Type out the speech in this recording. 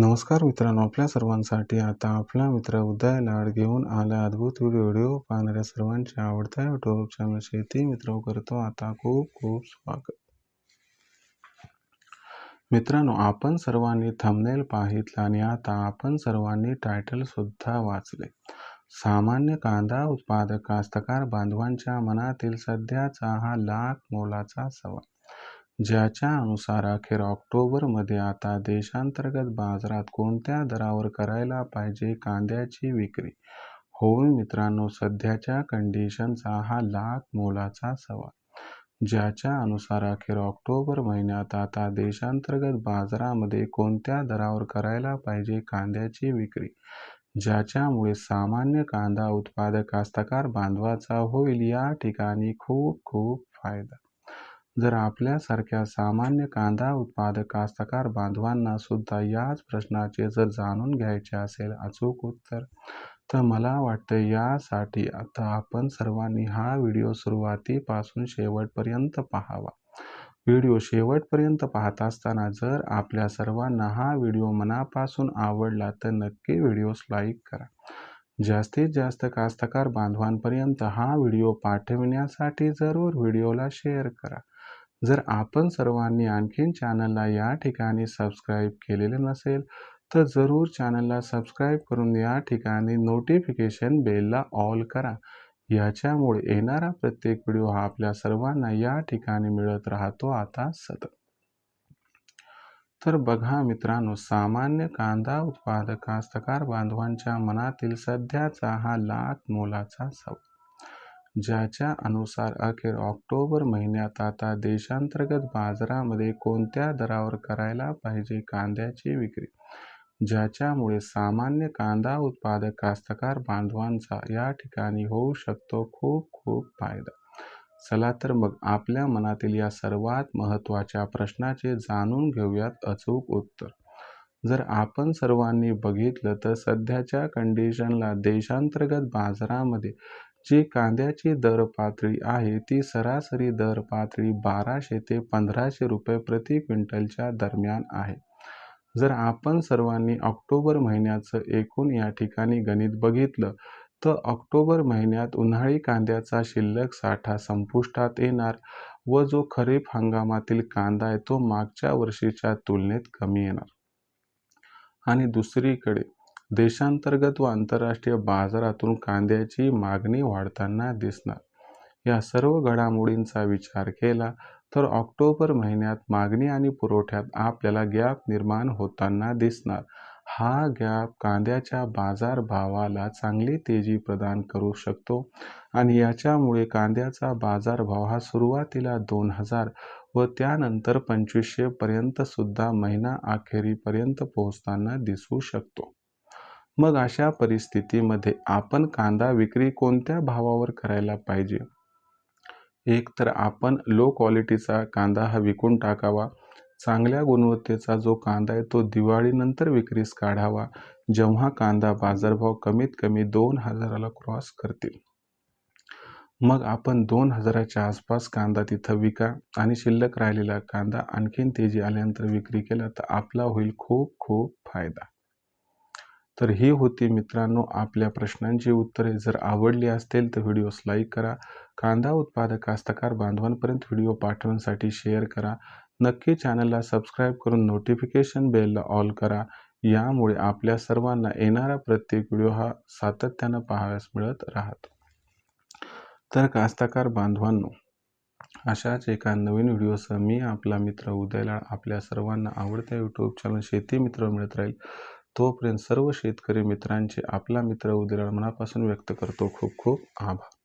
नमस्कार मित्रांनो आपल्या सर्वांसाठी आता आपला मित्र उदय लाड घेऊन आला अद्भुत व्हिडिओ पाहणाऱ्या सर्वांच्या आवडत्या युट्यूब चॅनल शेती मित्र करतो आता खूप खूप स्वागत. मित्रांनो आपण सर्वांनी थंबनेल पाहितला आणि आता आपण सर्वांनी टायटल सुद्धा वाचले. सामान्य कांदा उत्पादक कास्तकार बांधवांच्या मनातील सध्याचा हा लाख मोलाचा सवाल. ज्याच्या अनुसार अखेर ऑक्टोबरमध्ये आता देशांतर्गत बाजारात कोणत्या दरावर करायला पाहिजे कांद्याची विक्री? होय मित्रांनो सध्याच्या कंडिशनचा हा लाख मोलाचा सवाल. ज्याच्या अनुसार अखेर ऑक्टोबर महिन्यात आता देशांतर्गत बाजारामध्ये कोणत्या दरावर करायला पाहिजे कांद्याची विक्री? ज्याच्यामुळे सामान्य कांदा उत्पादक कास्तकार बांधवाचा होईल या ठिकाणी खूप खूप फायदा. जर आपल्यासारख्या सामान्य कांदा उत्पादक कास्तकार बांधवांना सुद्धा याच प्रश्नाचे जर जाणून घ्यायचे असेल अचूक उत्तर तर मला वाटतं यासाठी आता आपण सर्वांनी हा व्हिडिओ सुरुवातीपासून शेवटपर्यंत पाहावा. व्हिडिओ शेवटपर्यंत पाहत असताना जर आपल्या सर्वांना हा व्हिडिओ मनापासून आवडला तर नक्की व्हिडिओस लाईक करा. जास्तीत जास्त कास्तकार बांधवांपर्यंत हा व्हिडिओ पाठविण्यासाठी जरूर व्हिडिओला शेअर करा. जर आपण सर्वांनी आणखीन चॅनलला या ठिकाणी सबस्क्राईब केलेले नसेल तर जरूर चॅनलला सबस्क्राईब करून या ठिकाणी नोटिफिकेशन बेलला ऑल करा. याच्यामुळे येणारा प्रत्येक व्हिडिओ हा आपल्या सर्वांना या ठिकाणी मिळत राहतो आता सतत. तर बघा मित्रांनो सामान्य कांदा उत्पादक कास्तकार बांधवांच्या मनातील सध्याचा हा लाख मोलाचा सवाल. ज्याच्या अनुसार अखेर ऑक्टोबर महिन्यात आता देशांतर्गत बाजारामध्ये कोणत्या दरावर करायला पाहिजे कांद्याची विक्री? ज्याच्यामुळे सामान्य कांदा उत्पादक कास्तकार बांधवांचा या ठिकाणी होऊ शकतो खूप खूप फायदा. चला तर मग आपल्या मनातील या सर्वात महत्त्वाच्या प्रश्नाचे जाणून घेऊयात अचूक उत्तर. जर आपण सर्वांनी बघितलं तर सध्याच्या कंडिशनला देशांतर्गत बाजारामध्ये जी कांद्याची दर पातळी आहे ती सरासरी दर पातळी बाराशे ते पंधराशे रुपये प्रति क्विंटलच्या दरम्यान आहे. जर आपण सर्वांनी ऑक्टोबर महिन्याचं एकूण या ठिकाणी गणित बघितलं तर ऑक्टोबर महिन्यात उन्हाळी कांद्याचा शिल्लक साठा संपुष्टात येणार व जो खरीप हंगामातील कांदा आहे तो मागच्या वर्षीच्या तुलनेत कमी येणार. आणि दुसरीकडे देशांतर्गत व आंतरराष्ट्रीय बाजारातून कांद्याची मागणी वाढताना दिसणार. या सर्व घडामोडींचा विचार केला तर ऑक्टोबर महिन्यात मागणी आणि पुरवठ्यात आपल्याला गॅप निर्माण होताना दिसणार. हा गॅप कांद्याच्या बाजारभावाला चांगली तेजी प्रदान करू शकतो आणि याच्यामुळे कांद्याचा बाजारभाव हा सुरुवातीला दोन हजार व त्यानंतर पंचवीसशेपर्यंतसुद्धा महिना अखेरीपर्यंत पोहोचताना दिसू शकतो. मग अशा परिस्थितीमध्ये आपण कांदा विक्री कोणत्या भावावर करायला पाहिजे? एक तर आपण लो क्वालिटीचा कांदा हा विकून टाकावा. चांगल्या गुणवत्तेचा जो कांदा आहे तो दिवाळीनंतर विक्रीस काढावा. जेव्हा कांदा बाजारभाव कमीत कमी दोन हजाराला क्रॉस करतील. मग आपण दोन हजाराच्या आसपास कांदा तिथं विका आणि शिल्लक राहिलेला कांदा आणखीन तेजी आल्यानंतर विक्री केला तर आपला होईल खूप खूप फायदा. तर ही होती मित्रांनो आपल्या प्रश्नांची उत्तरे. जर आवडली असतील तर व्हिडिओस लाईक करा. कांदा उत्पादक कास्तकार बांधवांपर्यंत व्हिडिओ पाठवण्यासाठी शेअर करा. नक्की चॅनलला सबस्क्राईब करून नोटिफिकेशन बेलला ऑल करा. यामुळे आपल्या सर्वांना येणारा प्रत्येक व्हिडिओ हा सातत्यानं पाहाव्यास मिळत राहतो. तर कास्तकार बांधवांनो अशाच एका नवीन व्हिडिओसह मी आपला मित्र उदयलाळ आपल्या सर्वांना आवडत्या यूट्यूब चॅनल शेती मित्र मिळत राहील. तोपर्यंत सर्व शेतकरी मित्रांचे आपला मित्र उदयलाळ मनापासून व्यक्त करतो. खूप खूप आभार.